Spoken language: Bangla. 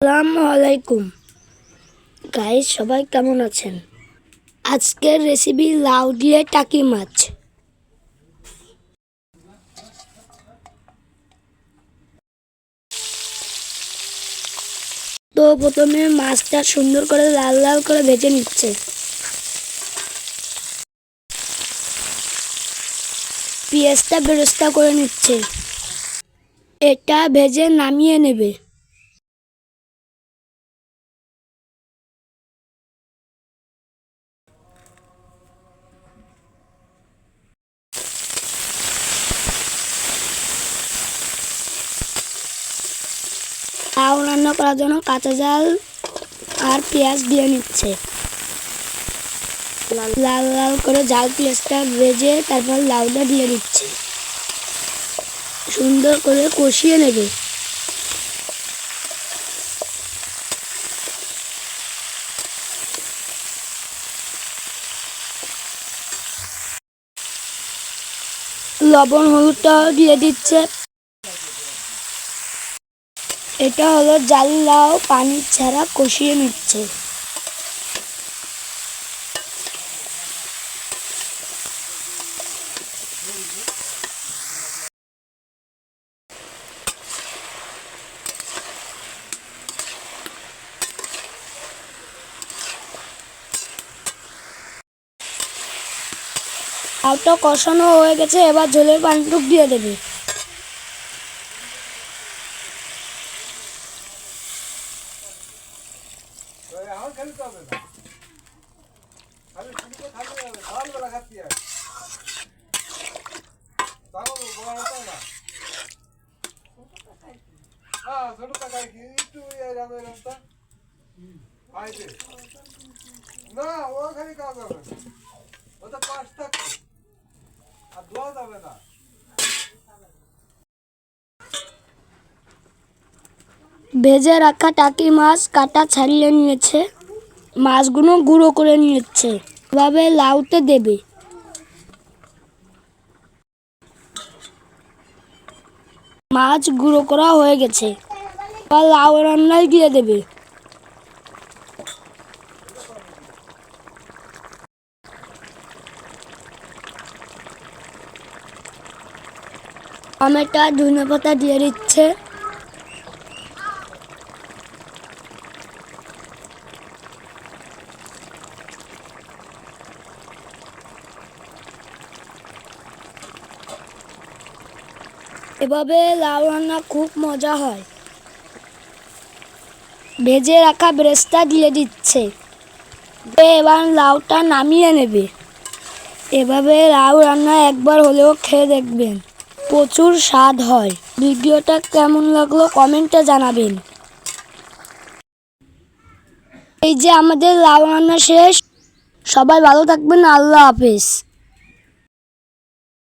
আসসালামু আলাইকুম। গাইস সবাই কেমন আছেন? আজকের রেসিপি লাউ দিয়ে টাকি মাছ। তো প্রথমে মাছটা সুন্দর করে লাল লাল করে ভেজে নিচ্ছে। পেঁয়াজটা বেরস্তা করে নিচ্ছে। এটা ভেজে নামিয়ে নেবে লাউ রান্না করার জন্য কাঁচা জাল আর পেঁয়াজ দিয়ে নিচ্ছে। লাল লাল করে জাল পেঁয়াজটা ভেজে তারপর লাউটা দিয়ে দিচ্ছে। সুন্দর করে কষিয়ে নেবে। লবণ, হলুদটাও দিয়ে দিচ্ছে। এটা হলো জাল পানি ছাড়া কষিয়ে নিচ্ছে। লাউটা কষানো হয়ে গেছে, এবার ঝোলের পানিটুক দিয়ে দেবে। হবে না। হবে হ্যাঁ ছোট টাকায় কি, একটু এরম এরমটা খাইতে না, ও খালি খাওয়া যাবে না। ওটা পাঁচ টাকা আর দোয়া যাবে না। ভেজে রাখা টাকি মাছ কাটা ছাড়িয়ে নিয়েছে। মাছগুলো গুঁড়ো করে নিয়েছে এভাবে লাউতে দেবে। মাছ গুঁড়ো করা হয়ে গেছে। এবার লাউ রান্নায় দিয়ে দেবে। টমেটো ধনে পাতা দিয়ে দিচ্ছে। এভাবে লাউ রান্না খুব মজা হয়। ভেজে রাখা ব্রেস্তা দিয়ে দিচ্ছে। এবার লাউটা নামিয়ে নেবে। এভাবে লাউ রান্না একবার হলেও খেয়ে দেখবেন। প্রচুর স্বাদ হয়। ভিডিওটা কেমন লাগল কমেন্টে জানাবেন। এই যে আমাদের লাউ রান্না শেষ। সবাই ভালো থাকবেন। আল্লাহ হাফেজ।